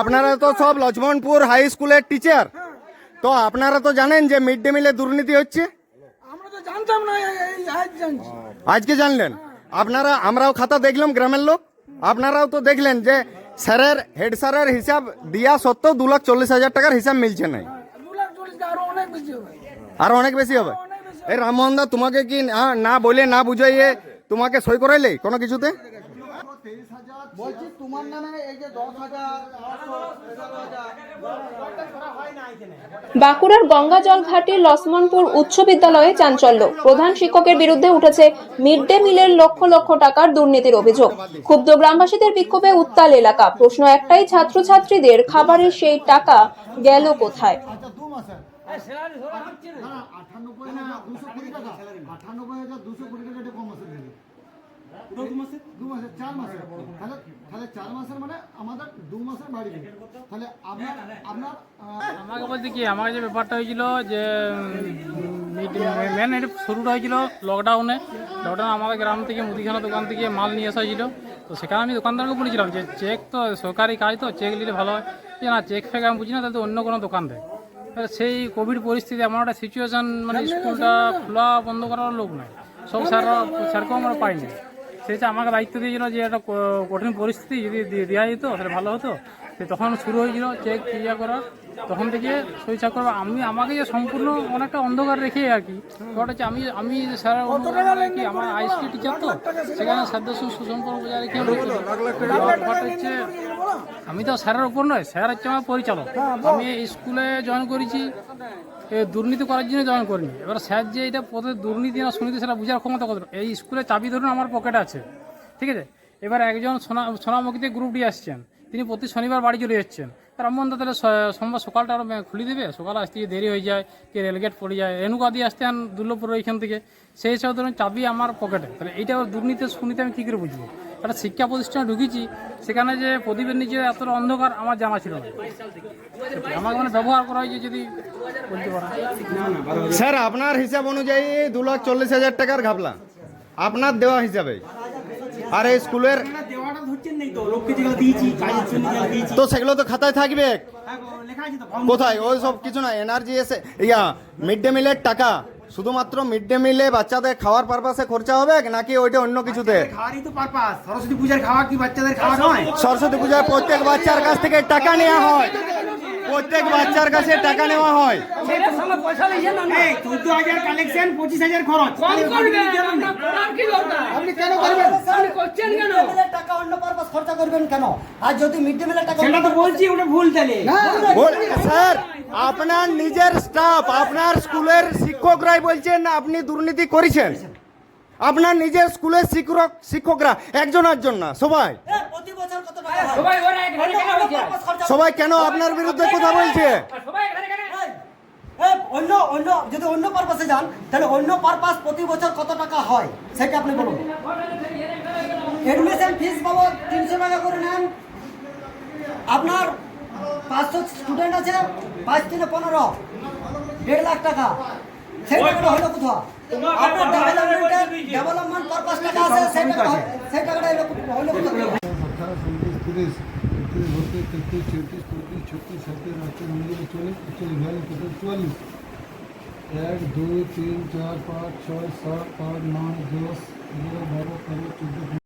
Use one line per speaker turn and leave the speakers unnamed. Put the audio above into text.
আপনারা তো সব লক্ষ্মণপুর হাই স্কুলের টিচার তো আপনারা তো জানেন যে মিড ডে মিলে দুর্নীতি হচ্ছে আজকে জানলেন আপনারা আমরাও খাতা দেখলাম গ্রামের লোক আপনারাও তো দেখলেন যে স্যারের হেড স্যারের হিসাব দিয়া সত্ত্বেও দু লাখ চল্লিশ হাজার টাকার হিসাব মিলছে নাই আরো অনেক বেশি হবে এই রামমোহন দা তোমাকে কি না বলে না বুঝাইয়ে তোমাকে সই করাইলে কোনো কিছুতে বলছি তোমার নামে এই যে দশ হাজার
বাঁকুড়ার গঙ্গাজল ঘাটে লসমনপুর উচ্চ বিদ্যালয়ে চাঞ্চল্য প্রধান শিক্ষকের বিরুদ্ধে উঠেছে মিড ডে মিলের লক্ষ লক্ষ টাকার দুর্নীতির অভিযোগ ক্ষুব্ধ গ্রামবাসীদের বিক্ষোভে উত্তাল এলাকা প্রশ্ন একটাই ছাত্রছাত্রীদের খাবারের সেই টাকা গেল কোথায় আটানব্বই আচ্ছা, হাজার দুশো কোটি টাকা আটানব্বই হাজার দুশো কোটি টাকা
আমাকে বলতে কি আমার যে ব্যাপারটা হয়েছিল যে মেন এটা শুরুটা হয়েছিল লকডাউনে লকডাউন আমাদের গ্রাম থেকে মুদিখানা দোকান থেকে মাল নিয়ে আসা হয়েছিল তো সেখানে আমি দোকানদারকে বলেছিলাম যে চেক তো সরকারি কাজ তো চেক নিলে ভালো হয় যে না চেক ফেক আমি বুঝি না তাহলে অন্য কোনো দোকান দেয় সেই কোভিড পরিস্থিতি এমন একটা সিচুয়েশান মানে স্কুলটা খোলা বন্ধ করার লোক নয় সব স্যার স্যারকেও আমরা পাইনি সেটা আমাকে দায়িত্ব দিয়েছিল যে একটা কঠিন পরিস্থিতি যদি দেওয়া যেত তাহলে ভালো হতো তখন শুরু হয়েছিল চেক ক্রিয়া করার তখন থেকে সই করবো আমি আমাকে যে সম্পূর্ণ অনেকটা অন্ধকার রেখে আর কি হচ্ছে আমি আমি স্যার কি আমার আইসি টিচার তো সেখানে সাদ্যশু সুশঙ্কর রেখে হচ্ছে আমি তো স্যারের উপর নয় স্যার হচ্ছে আমার পরিচালক হ্যাঁ, আমি স্কুলে জয়েন করেছি দুর্নীতি করার জন্য জয়েন করিনি এবার স্যার যে এটা পথে দুর্নীতি না শুনিতে সেটা বোঝার ক্ষমতা কত এই স্কুলে চাবি ধরুন আমার পকেটে আছে ঠিক আছে এবার একজন সোনা সোনামুখীতে গ্রুপ ডি আসছেন তিনি প্রতি শনিবার বাড়ি চলে যাচ্ছেন রামমোহন দা তাহলে সোমবার সকালটা আরও খুলে দেবে সকালে আসতে গিয়ে দেরি হয়ে যায় কি রেলগেট পড়ে যায় রেণুকা দিয়ে আসতেন দুর্লভপুর ওইখান থেকে সেই হিসাবে ধরুন চাবি আমার পকেটে তাহলে এইটা দুর্নীতি শুনিতে আমি কী করে বুঝবো একটা শিক্ষা প্রতিষ্ঠানে ঢুকেছি সেখানে যে প্রদীপের নিচে এতটা অন্ধকার আমার জানা ছিল না আমাকে মানে ব্যবহার করা হয়েছে
যদি বলতে পারেন স্যার আপনার হিসাব অনুযায়ী দু লাখ চল্লিশ হাজার টাকার ঘাবলা আপনার দেওয়া হিসাবে আর এই স্কুলের তো সেগুলো তো খাতায় থাকবে কোথায় ওই সব কিছু না এনার্জি এসে ইয়া মিড ডে মিলের টাকা শুধুমাত্র মিড ডে মিলে বাচ্চাদের খাওয়ার পারপাসে খরচা হবে নাকি ওইটা অন্য কিছুতে সরস্বতী পূজার খাওয়া কি বাচ্চাদের খাওয়া নয় সরস্বতী পূজার প্রত্যেক বাচ্চার কাছ থেকে টাকা নেওয়া হয় প্রত্যেক বাচ্চার কাছে টাকা নেওয়া হয় আপনার নিজের স্টাফ আপনার স্কুলের শিক্ষকরাই বলছেন আপনি দুর্নীতি করেছেন আপনার নিজের স্কুলের শিক্ষক শিক্ষকরা একজনের জন্য সবাই সবাই কেন আপনার বিরুদ্ধে কথা বলছে অন্য অন্য যদি অন্য পারপাসে যান তাহলে অন্য পারপাস প্রতি বছর কত টাকা হয়
সেটা আপনি বলুন এডমিশন ফিস বাবদ তিনশো টাকা করে নেন আপনার পাঁচশো স্টুডেন্ট আছে পাঁচ থেকে পনেরো দেড় লাখ টাকা সেই টাকাটা হলো কোথাও আপনার ডেভেলপমেন্টের ডেভেলপমেন্ট পারপাস টাকা আছে সেই টাকাটা সেই টাকাটা হলো কোথাও একত্রিশ একত্রিশ বত্রিশ তেত্রিশ চৌত্রিশ পঁয়ত্রিশ ছত্রিশ সাতত্রিশ আটত্রিশ উনচল্লিশ চল্লিশ একচল্লিশ বিয়াল্লিশ তেতাল্লিশ চুয়াল্লিশ এক দুই তিন চার পাঁচ ছয় সাত আট নয় দশ এগারো বারো তেরো চোদ্দো